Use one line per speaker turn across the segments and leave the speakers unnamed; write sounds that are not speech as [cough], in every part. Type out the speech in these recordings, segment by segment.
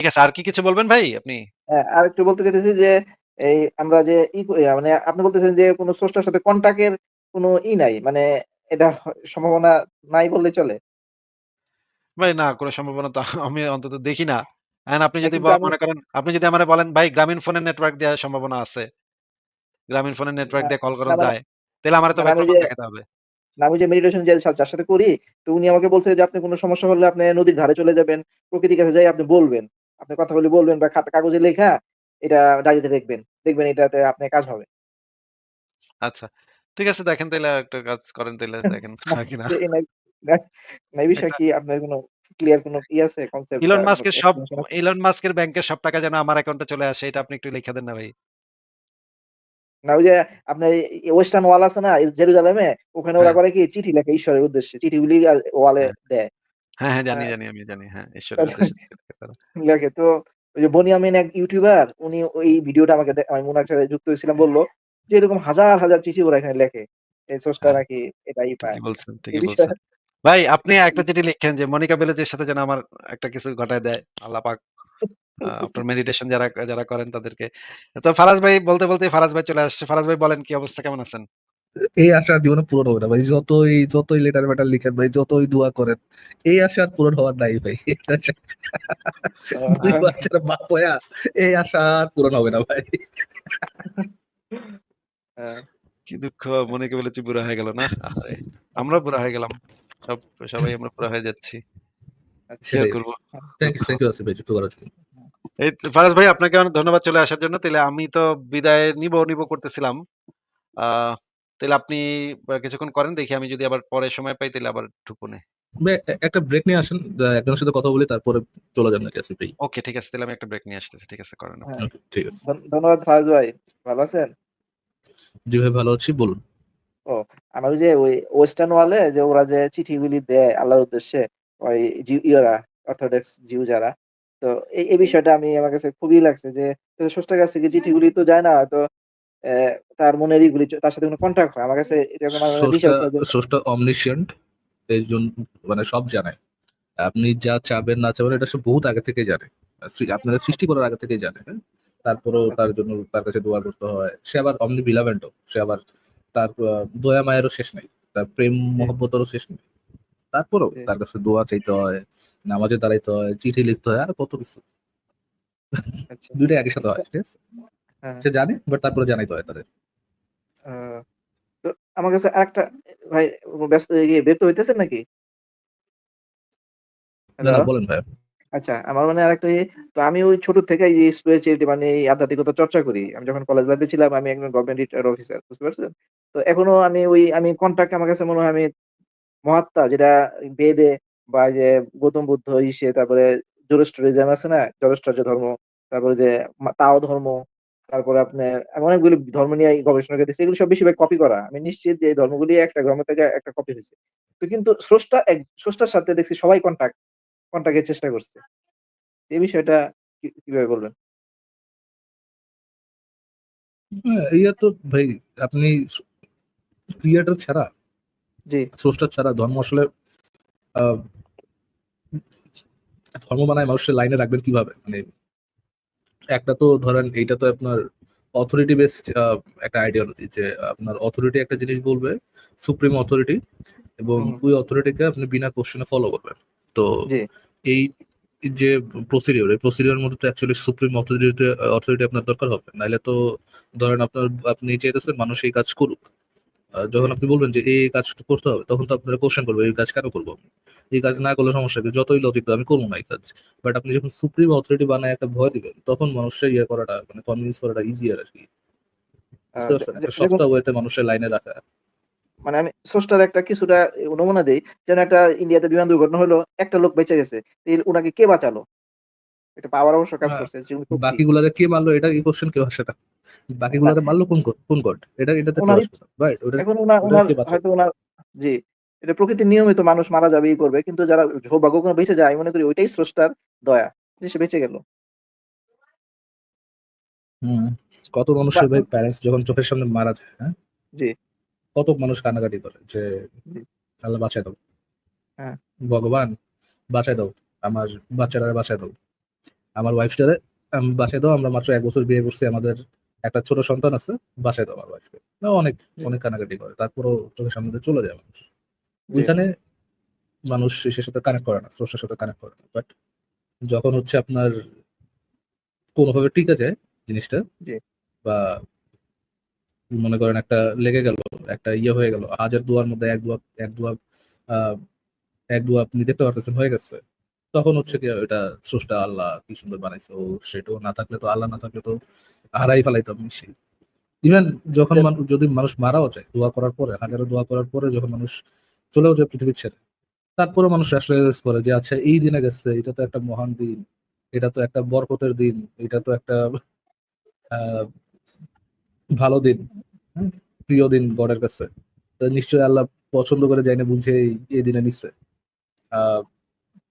ঠিক আছে। আর কি কিছু বলবেন ভাই আপনি?
হ্যাঁ, আরেকটু বলতে চাইতেছি যে, এই আমরা যে ই মানে আপনি বলতেছেন যে কোন স্রষ্টার সাথে কনট্যাক্ট এর কোন ই নাই। মানে এটা সম্ভাবনা নাই বললেই চলে?
ভাই না, কোন সম্ভাবনা তো আমি অন্তত দেখি না। আপনি
হ্যাঁ,
যদি ব মনে করেন, আপনি যদি আমারে বলেন ভাই গ্রামীণ ফোনের নেটওয়ার্ক দেওয়ার সম্ভাবনা আছে। গ্রামীণ ফোনের নেটওয়ার্ক
না,
দিয়ে কল
না
করা
মানে
যায়। তাহলে আমারে তো
মানে
ভাই
আমি
প্রমাণ
যে
দেখাতে হবে।
না আমি যে মেডিটেশন যে যার সাথে করি, তো উনি আমাকে বলছে যে আপনি কোন সমস্যা হলে আপনি নদীর ধারে চলে যাবেন। প্রকৃতির কাছে যাই আপনি বলবেন। আপনি কথাগুলি বলবেন বা খাতা কাগজে লেখা এটা ডায়েরিতে লিখবেন। দেখবেন এটাতে আপনার কাজ হবে।
আচ্ছা। ঠিক আছে দেখেন তাইলে একটা কাজ করেন তাইলে দেখেন হয় কিনা। [laughs]
এই বিষয়ে কি আপনার কোন ক্লিয়ার কোন ই আছে কনসেপ্ট
ইলন মাস্কের সব ইলন মাস্কের ব্যাংকের সব টাকা যেন আমার অ্যাকাউন্টে চলে আসে এটা আপনি একটু লিখে দেন না ভাই।
না ওই যে আপনার ওয়েস্টার্ন ওয়াল আছে না জেরুজালেমে? ওখানে ওরা
হ্যাঁ।
করে কি চিঠি লেখে ঈশ্বরের উদ্দেশ্যে। চিঠিগুলি ওয়ালে
হ্যাঁ।
দেয়।
হ্যাঁ, হ্যাঁ জানি,
হ্যাঁ।
জানি আমি জানি। হ্যাঁ, ঈশ্বরের উদ্দেশ্যে লেখে
তো ওই যে বনিয়ামিন এক ইউটিউবার উনি ওই ভিডিওটা আমাকে আমি উনার সাথে যুক্ত হয়েছিলাম বলল যে এরকম হাজার, হাজার চিঠি ওরা এখানে লেখে। এই স্রষ্টা
হ্যাঁ।
নাকি এটাই পায়।
বলছেন, ঠিকই বলছেন। ভাই আপনি [laughs] একটা চিঠি লিখেন যে মনিকা বেলুচির সাথে যেন আমার একটা কিছু ঘটায় দেয়। আল্লাহ পাক [laughs] আপনার মেডিটেশন যারা যারা করেন তাদেরকে। তো ফারাজ ভাই বলতে, বলতে ফারাজ ভাই চলে আসছে। ফারাজ ভাই বলেন কি অবস্থা কেমন আছেন?
এই আশা জীবনে পূরণ হবে না ভাই। যতই, যতই লেটার পেটার লিখেন ভাই, যতই দোয়া করেন। এই আশা আর পূরণ হওয়ার নাই ভাই। ২ বাচ্চার বাপ হইয়া এই আশা আর পূরণ হবে না ভাই।
হ্যাঁ।
কি দুঃখ মনিকা বেলুচি বুড়া হয়ে গেল না? আমরাও বুড়া হয়ে গেলাম। সব সবাই আমরা বুড়া হয়ে যাচ্ছি। কি। এই ফারাজ ভাই আপনাকে অনেক ধন্যবাদ চলে আসার জন্য। তাইলে আমি তো বিদায় নিব নিবো করতেছিলাম। আ তাইলে আপনি কিছুক্ষণ করেন দেখি আমি যদি আবার পরে সময় পাই তাহলে আবার ঢুকুনে।
ভাই একটা ব্রেক নিয়ে আসেন। একজনের সাথে কথা বলি তারপরে চলে যান নাকি আসিফ ভাই?
ওকে ঠিক আছে। তাইলে আমি একটা ব্রেক নিয়ে আসতেছি। ঠিক আছে করেন আপনি।
হ্যাঁ।
ঠিক আছে।
ধন্যবাদ ফারাজ ভাই। ভালো আছেন?
জি ভাই ভালো আছি বলুন।
ও আমার ওই যে ওই ওয়েস্টার্ন ওয়ালে যে ওরা যে চিঠিগুলি দেয় আল্লাহর উদ্দেশ্যে ওই ইয়েরা অর্থোডক্স জিউ যারা। তো এই, বিষয়টা আমি আমার কাছে খুবই লাগছে যে স্রষ্টার কাছ থেকে চিঠিগুলি তো যায় না হয়তো তার মনের ইগুলি তার সাথে কোন কনট্যাক্ট হয়। আমার কাছে
স্রষ্টা,
একটা
স্রষ্টা omniscient মানে সব জানে। আপনি যা চাবেন না চাবেন এটা সে বহুত আগে থেকে জানে। আপনারা সৃষ্টি করার আগে থেকেই জানে, হ্যাঁ? তারপরেও
আচ্ছা।
তার জন্য তার কাছে দোয়া করতে হয়। সে আবার benevolent ও। সে আবার তার দয়া মায়েরও শেষ নাই। তার প্রেম
জি।
মহব্বতেরও শেষ নেই। তারপরেও তার কাছে দোয়া চাইতে হয়, নামাজে দাঁড়াইতে হয়, চিঠি লিখতে হয় আর কত কিছু।
আচ্ছা।
২ একই সাথে হয়। ঠিক আছে?
হ্যাঁ।
সে জানে বাট তারপরে জানাইতে হয় তাদের।
তো আমার কাছে আরেকটা ভাই ব্যস্ত ইয়ে ব্যস্ত হইতেছেন নাকি?
না, বলেন ভাইয়া।
আচ্ছা, আমার মানে আরেকটা তো আমি ওই ছোট থেকে এই স্পিরিচুয়ালিটি মানে এই আধ্যাত্মিকতা চর্চা করি। আমি যখন কলেজ লাইফে ছিলাম আমি একজন গভর্নমেন্ট রিটায়ার্ড অফিসার। বুঝতে পারছেন? তো এখনও আমি ওই আমি কনট্যাক্ট আমার কাছে মনে হয় আমি মহাত্মা যেটা বেদে বা যে গৌতম বুদ্ধ ইসে তারপরে জোরোস্ট্রিজম আছে না? জরোস্ট্রার্য ধর্ম, তারপরে যে তাও ধর্ম, তারপরে আপনার আমি অনেকগুলি ধর্ম নিয়ে গবেষণা করতেছি। এগুলো সব বেশিরভাগ কপি করা। আমি নিশ্চিত যে এই ধর্মগুলি একটা ধর্ম থেকে একটা কপি হয়েছে তো কিন্তু স্রষ্টা এক স্রষ্টার সাথে দেখছি সবাই কনট্যাক্ট কনট্যাক্ট এর চেষ্টা করছে। এই বিষয়টা কীভাবে বলবেন?
হ্যাঁ, ইয়া তো ভাই আপনি ক্রিয়েটর ছাড়া
জি।
স্রষ্টা ছাড়া ধর্ম আসলে ধর্ম বানায় মানুষের লাইনে রাখবেন কীভাবে? মানে একটা তো ধরেন এইটা তো আপনার অথরিটি বেসড একটা আইডিওলজি যে আপনার অথরিটি একটা জিনিস বলবে, সুপ্রিম অথরিটি এবং ওই অথরিটিকে আপনি বিনা কোশ্চেনে ফলো করবেন। তো এই যে প্রসিডিওর এই প্রসিডিওর মধ্যে তো অ্যাকচুয়ালি সুপ্রিম অথরিটি অথরিটি আপনার দরকার হবে। নাহলে তো ধরেন আপনার আপনি চাইতেছেন মানুষ এই কাজ করুক। যখন আপনি বলবেন যে এই, কাজটা করতে হবে তখন তো আপনারা কোয়েশ্চেন করবে এই কাজ কেন করব আমি? এই কাজ না করলে সমস্যা কি? যতই লজিক আমি করব না এই কাজ। বাট আপনি যখন সুপ্রিম অথরিটি বানায় একটা ভয় দিবেন তখন মানুষকে ইয়ে করাটা মানে কনভিন্স করাটা ইজিয়ার আরকি।
আ
বুঝতে
যে
পারছেন?
যে
একটা সস্তা ওয়েতে মানুষের লাইনে রাখা।
মানে আমি স্রষ্টার একটা কিছুটা নমুনা দেই। যেন একটা ইন্ডিয়াতে বিমান দুর্ঘটনা হলো, একটা লোক বেঁচে গেছে। তে উনাকে কে বাঁচালো? এটা পাওয়ার অবশ্য কাজ করছে।
বাকিগুলারে কে মারলো এটা এই কোয়েশ্চেন কেউ আসে না। বাকিগুলারে মারলো কোন কোন গড? এটা এটাতে রাইট? ওটা
এখন
বাঁচাবে?
হয়তো উনার জি। এটা প্রকৃতির নিয়মই তো মানুষ মারা যাবে, ই করবে। কিন্তু যারা সৌভাগ্যক্রমে বেঁচে যায় আমি মনে করি ওইটাই স্রষ্টার দয়া। যে সে বেঁচে গেল।
হুম। কত মানুষের ভাই প্যারেন্টস যখন চোখের সামনে মারা যায়, হ্যাঁ?
জি।
কত মানুষ কান্নাকাটি করে যে আল্লাহ বাঁচায় দাও।
হ্যাঁ।
ভগবান বাঁচায় দাও। আমার বাচ্চারা বাঁচায় দাও। আমার ওয়াইফটারে আম বাসায় দাও। আমরা মাত্র এক বছর বিয়ে করছি। আমাদের একটা ছোট সন্তান আছে। বাসায় দাও আমার ওয়াইফকে। না অনেক, অনেক কানাকাটি করে। তারপরেও চোখের সামনে দিয়ে চলে যায় মানুষ। ওইখানে মানুষ শেষের সাথে কানেক্ট করে না। স্রষ্টার সাথে কানেক্ট করে না। বাট যখন হচ্ছে আপনার কোনোভাবে টিকে যায় জিনিসটা বা মনে করেন একটা লেগে গেল, একটা ইয়ে হয়ে গেল। হাজার দুয়ার মধ্যে এক দোয়া এক দোয়া এক দোয়া আপনি দেখতে পারতেছেন হয়ে গেছে। তখন হচ্ছে কি এটা স্রষ্টা আল্লাহ কি সুন্দর বানাইছে। ও সেটাও না থাকলে তো আল্লাহ না থাকলে তো হারাই ফেলাইতাম নিশ্চয়ই। ইভেন যখন মানুষ যদি মানুষ মারাও যায় দোয়া করার পরে, হাজারো দোয়া করার পরে যখন মানুষ চলেও যায় পৃথিবী ছেড়ে। তারপরেও মানুষ rationalize করে যে আচ্ছা এই দিনে গেছে। এটা তো একটা মহান দিন। এটা তো একটা বরকতের দিন। এটা তো একটা ভালো দিন। প্রিয় দিন গডের কাছে। নিশ্চয়ই আল্লাহ পছন্দ করে জাইনা বুঝে এই, দিনে নিচ্ছে আ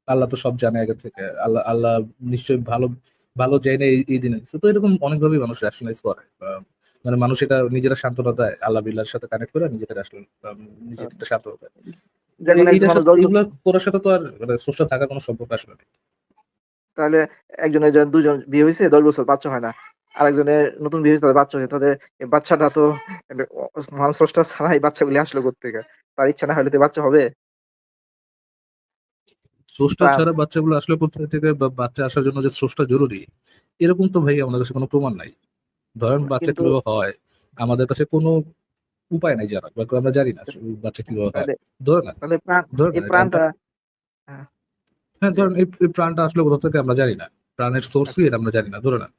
আল্লাহ তো সব জানে আগে থেকে। আল্লাহ আল্লাহ নিশ্চয়ই ভালো, ভালো জাইনা এই, এই দিনে তো এরকম অনেকভাবেই মানুষ rationalize করে। মানে মানুষ এটা নিজেরা সান্ত্বনা দেয়। আল্লাহ বিল্লাহর সাথে কানেক্ট করে নিজেকে নিজেকে একটা সান্ত্বনা দেয়।
যখন
এই
একজন
এইটার
মানুষ
সাথে
১০ জন
এগুলা করার সাথে তো আর মানে স্রষ্টা থাকার কোনো সম্পর্ক আসলে নেই।
তাহলে একজনের ২ বিয়ে হইছে ১০ বছর বাচ্চা হয় না। আরেকজনের নতুন বিয়ে তাদের বাচ্চা হয়েছে। তাদের বাচ্চাটা তো বাচ্চাগুলি আসলো কোত্থেকে? তার ইচ্ছা না হলে তো বাচ্চা হবে?
স্রষ্টা ছাড়া বাচ্চাগুলো আসলে কোথা থেকে বা বাচ্চা আসার জন্য যে স্রষ্টা জরুরি, এরকম তো ভাই আমাদের কাছে কোনো প্রমাণ নাই। ধরেন বাচ্চা কীভাবে হয়, আমাদের কাছে কোনো উপায় নাই জানার। বা আমরা জানি না বাচ্চা কীভাবে হয়। ধরে আমরা
হ্যাঁ,
হ্যাঁ, ধরেন এই, প্রাণটা আসলে কোথা থেকে আমরা জানি না। প্রাণের সোর্স কি। এটা আমরা জানি না। ধরে নেন।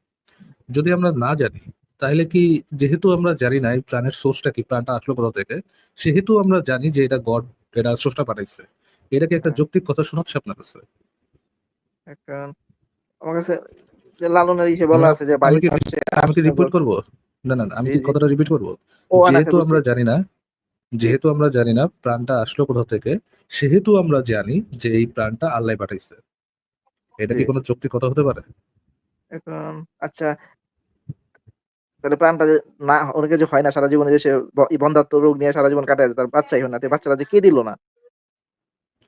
যদি আমরা না জানি, তাহলে কি যেহেতু আমরা জানি না এই প্রাণের সোর্সটা কি, প্রাণটা আসলো কোথা থেকে, সেহেতু আমরা জানি যে এটা গড এটা স্রষ্টা পাঠাইছে। এটা কি একটা। যৌক্তিক কথা শোনাচ্ছে আপনার কাছে?
আমার কাছে লালনের ইসে বলা আছে যে
আমি কি আমি কি
আসলে
করব? না, না, না আমি কি কথাটা রিপিট করব?
ও
যেহেতু আমরা জানি না যেহেতু আমরা জানি না প্রাণটা আসলো কোথা থেকে, সেহেতু আমরা জানি যে এই প্রাণটা আল্লাহ পাঠাইছে। এটা কি কোনো যৌক্তিক কথা হতে পারে?
এখন আচ্ছা তাহলে প্রাণটা যে না অনেকের যে হয় না সারা জীবনে যে সে ব ই বন্ধ্যাত্ব রোগ নিয়ে সারা জীবন কাটায় তার বাচ্চাই হয় না। বাচ্চাটা যে কে দিল না?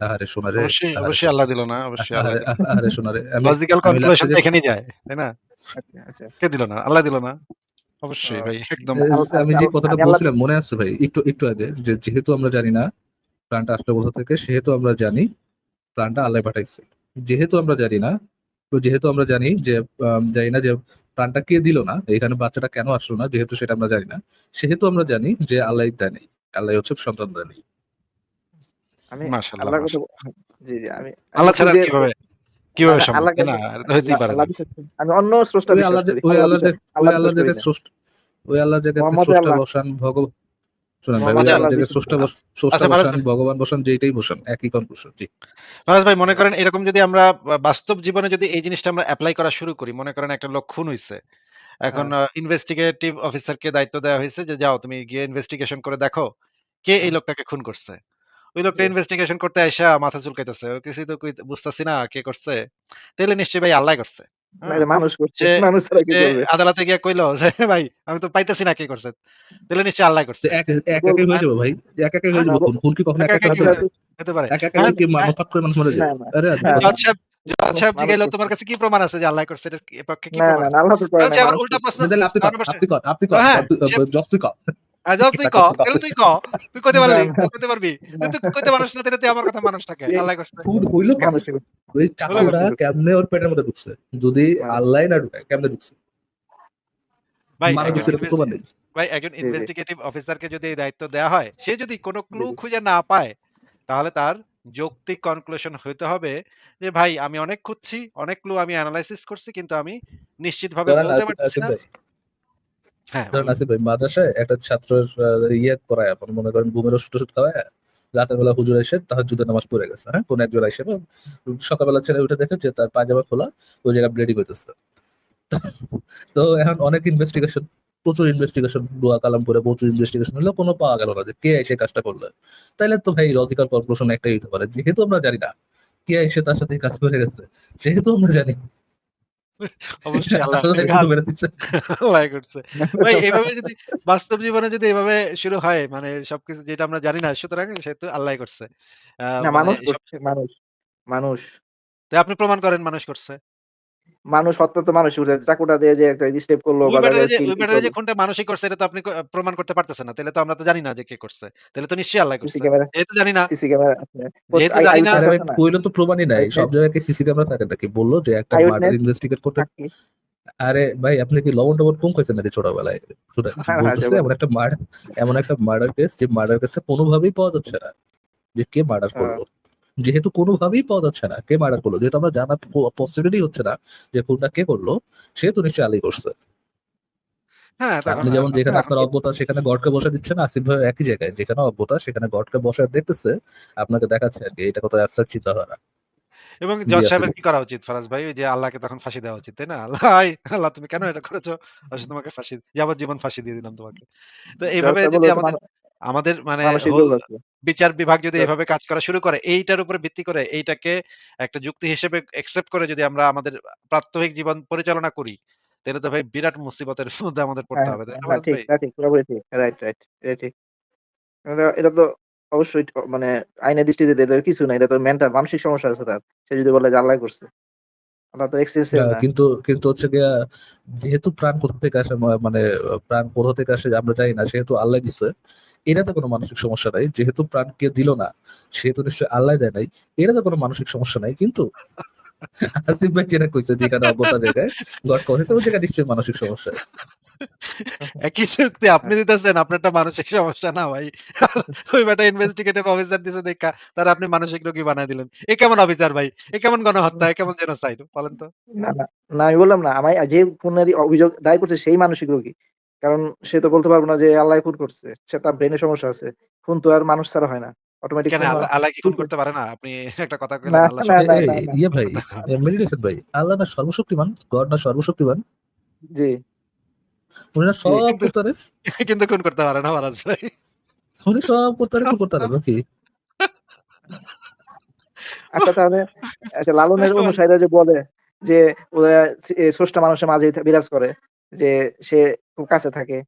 আহারে সোনারে,
অবশ্যই, অবশ্যই আল্লাহ দিল না। অবশ্যই আল্লাহ
আহারে, সোনারে।
লজিক্যাল কনক্লুশন এখানেই যায়। তাই না?
আচ্ছা, আচ্ছা।
কে দিল না? আল্লাহ দিল না? অবশ্যই ভাই একদম।
আমি যে কথাটা বলছিলাম মনে আছে ভাই একটু, একটু আগে যে যেহেতু আমরা জানি না প্রাণটা আসলো কোথা থেকে, সেহেতু আমরা জানি প্রাণটা আল্লাহ। পাঠাইছে। যেহেতু আমরা জানি না, তো যেহেতু আমরা জানি যে জানি না যে প্রাণটা কে দিল না, এখানে বাচ্চাটা কেন আসলো না, যেহেতু সেটা আমরা জানি না, সেহেতু আমরা জানি যে আল্লাহই দেয়নি। আল্লাহ হচ্ছে সন্তান দেয়নি।
আমি
মাশাআল্লাহ,
আল্লাহর কথা জি, জি। আমি
আল্লাহ ছাড়া কীভাবে, কীভাবে সম্ভব? না? এটা হইতেই পারে না।
আমি অন্য স্রষ্টা
ওই আল্লাহ ওই
আল্লাহ
ওই
আল্লাহ।
স্রষ্টা ওই আল্লাহ স্রষ্টা বসান ভগ শুনেন ভাই ওই
মোহাম্মদে
আচ্ছা,
ভগবান বসান যেইটাই বসান একই কনক্লুশন। জি।
ফারাজ ভাই মনে করেন এরকম যদি আমরা বাস্তব জীবনে যদি এই জিনিসটা আমরা এপ্লাই করা শুরু করি, মনে করেন একটা লোক খুন হইছে। এখন
হ্যাঁ।
ইনভেস্টিগেটিভ অফিসারকে দায়িত্ব দেওয়া হয়েছে যে যাও তুমি গিয়ে ইনভেস্টিগেশন করে দেখো, কে এই
হ্যাঁ।
লোকটাকে খুন করছে। ওই লোকটা ইনভেস্টিগেশন করতে আইসা মাথা চুলকাইতেছে। ও কিছুই তো বুঝতাছি না কে করছে। তাহলে নিশ্চয়ই ভাই আল্লাহ করছে।
না
হ্যাঁ?
মানুষ করছে।
সে
মানুষ ছাড়া কে করবে?
আদালতে গিয়ে কইল যে ভাই আমি তো পাইতেছি না কে করছে। তাইলে নিশ্চয়ই আল্লাহই
তো
করছে।
হয়ে হয়ে
হ্যাঁ? হ্যাঁ, হ্যাঁ,
হ্যাঁ।
তোমার কাছে কি প্রমাণ আছে যে আল্লাহ করছে? এটার পক্ষে কি প্রমাণ আছে?
আল্লাহ তো
তাহলে আপনি আপনি আপনি
ও
কর। তুই
সে
জজ তুই কর।
আ জজ তুই
তা
ক,
কর, তুই কর।
তাহলে তুই ক। তুই কইতে পারলি, তুই কইতে পারবি। তুই কইতে পারস না তাইলে তুই আমার কথা মানুস না কে? আল্লাহ করছে।
খুন হইল কেমনে? ওই চাকুটা
কেমনে?
মানুষই করছে।
কেমনে ওর পেটের মধ্যে ঢুকছে? যদি
মানুষ।
না ঢুকায়, কেমনে ঢুকছে?
ভাই একজন
ঢুকছে এটা তো
ইনভেস্ট
প্রমাণ নেই।
ভাই একজন
জি, জি।
ইনভেস্টিগেটিভ অফিসারকে যদি এই দায়িত্ব দেয়া হয়, সে যদি কোন ক্লু খুঁজে না পায়, তাহলে তার যৌক্তিক কনক্লুশন হইতে হবে যে ভাই আমি অনেক খুঁজছি, অনেক ক্লু আমি এনালাইসিস করছি কিন্তু আমি নিশ্চিতভাবে
ধরেন
বলতে
পারছি
না
ভাই, ধরেন। আসিফ ভাই মাদ্রাসায় একটা ছাত্রের ইয়ে করায় আপনি মনে করেন ঘুমের ওষুধ-টষুধ খাওয়ায়া রাতের বেলা হুজুর এসে তাহাজ্জুদের নামাজ পড়ে গেছে। হ্যাঁ? কোন একজন আইসা এবং সকালবেলা ছেলে উঠে দেখে যে তার খোলা, ওই ব্লিডিং হইতেছে। তো এখন অনেক ইনভেস্টিগেশন প্রচুর ইনভেস্টিগেশন দোয়া কালাম প্রচুর ইনভেস্টিগেশন হলো কোনো পাওয়া গেল না যে কে এসে কাজটা করল। তাইলে তো ভাই লজিক্যাল কনক্লুশন একটাই হতে পারে। যেহেতু আমরা জানি না কে এসে তার সাথে কাজ করে গেছে, সেহেতু আমরা জানি [laughs]
অবশ্যই [laughs] আল্লাহ [laughs] করছে। ভাই এভাবে যদি বাস্তব জীবনে যদি এভাবে শুরু হয় মানে সবকিছু যেটা আমরা জানি না সুতরাং সেহেতু আল্লাহ করছে। মানে
মানুষ মানুষ। মানুষ।
তো আপনি প্রমাণ করেন মানুষ করছে।
মানুষ হত্যা তো মানুষই করছে। চাকুটা দিয়ে যে একটা স্টেপ করল
যে। খুনটা মানুষই করছে এটা তো আপনি প্রমাণ করতে পারতেছেন না। তাহলে তো আমরা তো জানি না যে কে করছে। তাহলে তো নিশ্চয়ই আল্লাহ করছে।
ক্যামেরা
যেহেতু জানি না
সিসি ক্যামেরা
যেহেতু জানি না?
কইলো তো প্রমাণই নাই। সব জায়গায় কি সিসি ক্যামেরা থাকে নাকি? বলল যে একটা মার্ডার ইনভেস্টিগেট করতে আরে ভাই আপনি কি লবণ-টবণ কম খাইছেন নাকি ছোটবেলায়?
হ্যাঁ, হ্যাঁ,
বলতেছে এমন একটা মার্ডার এমন একটা মার্ডার কেস যে মার্ডার কেসে কোনোভাবেই পাওয়া যাচ্ছে না। যে কে মার্ডার করল। যেহেতু কোনোভাবেই পাওয়া যাচ্ছে না কে মার্ডার করল। যেহেতু আমরা জানার পসিবিলিটি হচ্ছে না যে খুনটা কে করল, সেহেতু নিশ্চয়ই আলী করছে।
হ্যাঁ,
আপনি যেমন যেখানে আপনার অজ্ঞতা সেখানে গডকে দিচ্ছেন, আসিফ ভাইও একই জায়গায়। যেখানে অজ্ঞতা সেখানে গডকে বসায় দেখতেছে, আপনাকে দেখাচ্ছে আরকি। এটা কত চিন্তাধারা।
এবং জজ সাহেবের কি করা উচিত ফারাজ ভাই? ওই যে আল্লাহকে তখন ফাঁসি দেওয়া উচিত, তাই না? আল্লাহ, আল্লাহ তুমি কেন এটা করেছ? আসলে তোমাকে ফাঁসি যাবজ্জীবন ফাঁসি দিয়ে দিলাম তোমাকে। তো এইভাবে যদি আমাদের
মানু
আমাদের মানে। বিচার বিভাগ যদি এভাবে কাজ করা শুরু করে, এইটার উপরে ভিত্তি করে এইটাকে একটা যুক্তি হিসেবে অ্যাকসেপ্ট করে যদি আমরা আমাদের প্রাত্যহিক জীবন পরিচালনা করি, তাহলে তো ভাই বিরাট মুসিবতের [laughs] মধ্যে আমাদের পড়তে
হ্যাঁ,
হবে, তাই না
হ্যাঁ। Right, right. এটা ঠিক। এটা এটা তো অবশ্যই মানে আইনের দৃষ্টিতে কিছু নাই। এটা তো মেন্টাল মানসিক সমস্যা আছে তার। সে যদি বলে যে আল্লাহ করছে। তো না।
কিন্তু কিন্তু হচ্ছে গিয়া যেহেতু প্রাণ কোথা থেকে আসে মানে প্রাণ কোথা থেকে আসে আমরা জানি না। সেহেতু আল্লাহ দিছে। এটাতে কোনো মানসিক সমস্যা নাই। যেহেতু প্রাণ কে দিল না, সেহেতু নিশ্চয়ই আল্লাহ দেয় নাই। এটাতে কোনো মানসিক সমস্যা নাই। কিন্তু আসিফ ভাই যেটা কইছে যেখানে অজ্ঞতা জায়গায় গড করেছে ওই জায়গায় নিশ্চয়ই মানসিক সমস্যা আছে।
একই যুক্তি আপনি দিতেছেন আপনারটা মানসিক সমস্যা না ভাই। ওই বেটা ইনভেস্টিগেটিভ অফিসার দিছে দেইখা তারে আপনি মানসিক রোগী বানাই দিলেন। এ কেমন অফিসার ভাই? এ কেমন গণহত্যা? এ কেমন জেনোসাইড? বলেন তো?
না, না, না আমি বললাম না। আমায় যে খুনেরই অভিযোগ দায়ের করছে সেই মানসিক রোগী। কারণ সে তো বলতে পারব না যে আল্লাহ খুন করছে। সে তার ব্রেইনে সমস্যা আছে। খুন তো আর মানুষ ছাড়া হয় না। অটোমেটিক
কেন আল্লাহ কি খুন করতে পারে না? আপনি একটা কথা কইলেন আল্লাহ।
ইয়ে ভাই, মেডিটেশন ভাই। আল্লাহ না সর্বশক্তিমান, গড না সর্বশক্তিমান।
জি,
উনি না সব করতে পারে। [laughs]
কিন্তু খুন করতে পারে না ফারাজ ভাই।
উনি সব করতে পারে, খুন করতে পারে নাকি?
আচ্ছা তাহলে আচ্ছা লালনের অনুসারীরা যে বলে যে ওরা স্রষ্টা মানুষের মাঝে বিরাজ করে। যে সে খুব কাছে থাকে।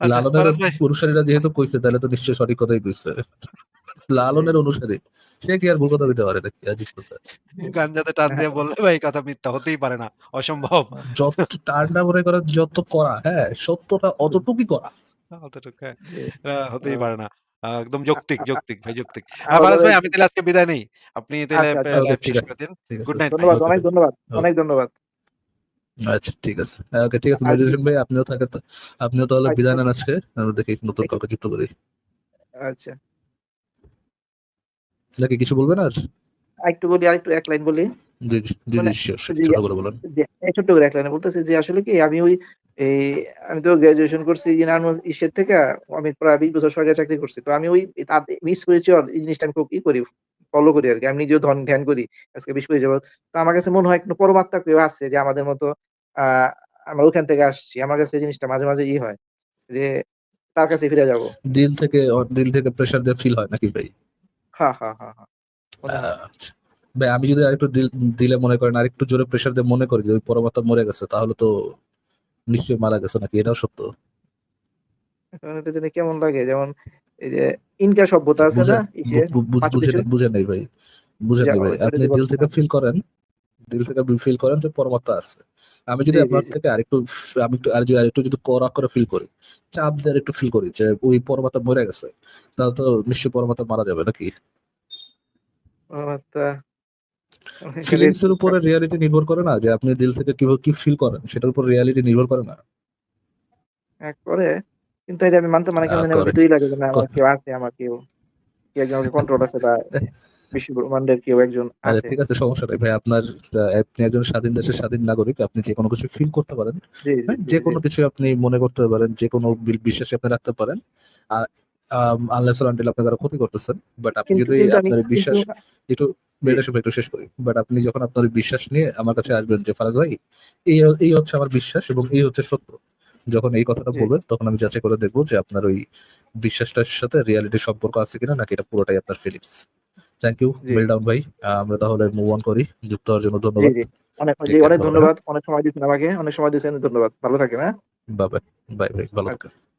আচ্ছা
লালনের অনুসারীরা যেহেতু কইছে তাহলে তো নিশ্চয়ই সঠিক কথাই কইছে। লালনের অনুসারী। সে কি আর ভুল কথা দিতে পারে নাকি? আজীব কথা।
গাঞ্জাতে টান দিয়ে বললে ভাই কথা মিথ্যা হতেই পারে না। অসম্ভব।
যত টান্ডা মনে করেন যত করা, হ্যাঁ? সত্যটা অতটুকুই করা।
অতটুক হ্যাঁ।
জি।
এটা হতেই পারে না। একদম যৌক্তিক, যৌক্তিক ভাই যৌক্তিক। ফারাজ ভাই আমি তাইলে আজকে বিদায় নেই। আপনি
আচ্ছা,
পে
আচ্ছা।
করে। গুড নাইট
ধন্যবাদ, অনেক ধন্যবাদ, অনেক ধন্যবাদ।
আচ্ছা ঠিক আছে। ওকে ঠিক আছে। মেডিটেশন ভাই আপনিও থাকেন তো আপনিও তাহলে
আচ্ছা,
বিদায় নেন আজকে। আমরা দেখি নতুন
দেখি
কাউকে যুক্ত করি।
আচ্ছা।
নাকি কিছু বলবেন আর?
আরেকটু বলি, আরেকটু এক লাইন বলি।
জি, জি, জি,
মানে
ছোট করে বলেন।
ছোট্ট করে এক লাইনে বলতেছি যে আসলে কি আমি ওই এই আমি তো গ্র্যাজুয়েশন করছি নারায়ণগঞ্জ ইসের থেকে আমি প্রায় ২০ বছর সরকারি চাকরি করছি। তো আমি ওই তাদ স্পিরিচুয়াল এই জিনিসটা আমি খুব ই করি, ফলো করি আর কি আমি নিজেও ধন ধ্যান করি। আজকে ২০-২৫ বছর। তো আমার কাছে মনে হয় কোনো পরমাত্মা কেউ আছে যে আমাদের মতো আমরা ওখান থেকে আসছি। আমার কাছে এই জিনিসটা মাঝে, মাঝে ই হয় যে তার কাছে ফিরে যাব।
দিল থেকে দিল থেকে প্রেশার দিয়ে ফিল হয় নাকি ভাই?
হ্যাঁ, হ্যাঁ, হ্যাঁ।
ভাই আমি যদি আরেকটু দিলে মনে করেন আরেকটু জোরে প্রেশার দিয়ে মনে করি যে ওই পরমাত্মা মরে গেছে তাহলে তো নিশ্চয়ই মারা গেছে নাকি? এটাও সত্য?
এটা জানি কেমন লাগে যেমন এই যে ইনকা সভ্যতা আছে
বুঝে
না?
বুঝে নাই ভাই। বুঝে নাই ভাই। আপনি দিল থেকে ফিল করেন দিল থেকে ফিল করেন যে পরমাত্মা আছে। আমি যদি আপনার থেকে আরেকটু আমি একটু আর যদি আরেকটু যদি কড়া করে ফিল করি, চাপ দিয়ে আরেকটু ফিল করি যে ওই পরমাত্মা মরে গেছে। তাহলে তো নিশ্চয়ই পরমাত্মা মারা যাবে নাকি?
পরমাত্মা [laughs]
ফিলিংস এর উপরে রিয়ালিটি নির্ভর করে না যে আপনি দিল থেকে কীভাবে কি ফিল করেন সেটার উপর রিয়ালিটি নির্ভর করে না?
করে। কিন্তু এটা আমি মানতে মানে জানি আমার লাগে না আমার কেউ আছে, আমার কেউ কেউ কন্ট্রোল আছে বা [laughs] বিশ্ব ব্রহ্মান্ডের কেউ একজন আছে।
ঠিক আছে সমস্যা নাই ভাই। আপনার আপনি একজন স্বাধীন দেশের স্বাধীন নাগরিক। আপনি যেকোনো কিছু ফিল করতে পারেন। হ্যাঁ?
জি।
যেকোনো কিছু আপনি মনে করতে পারেন। যেকোনো বি বিশ্বাসে আপনি রাখতে পারেন। Uh um unless or until আপনি কারও ক্ষতি করতেছেন। বাট আপনি যদি আপনার বিশ্বাস একটু
জি।
মেডিটেশন একটু শেষ করি। বাট আপনি যখন আপনার বিশ্বাস নিয়ে আমার কাছে আসবেন যে ফারাজ ভাই এই এই হচ্ছে আমার বিশ্বাস এবং এই হচ্ছে সত্য। যখন এই কথাটা বলবেন তখন আমি যাচাই করে দেখব যে আপনার ওই বিশ্বাসটার সাথে রিয়ালিটির সম্পর্ক আছে কিনা নাকি এটা পুরোটাই আপনার feelings. Thank you build down ভাই। আমরা তাহলে মুভ অন করি। যুক্ত হওয়ার জন্য ধন্যবাদ।
জি। অনেক জি, অনেক? ধন্যবাদ। অনেক সময় দিয়েছেন আমাকে। অনেক সময় দিয়েছেন ধন্যবাদ। ভালো থাকেন, হ্যাঁ?
Bye, bye. ভালো
আচ্ছা।
থাকেন।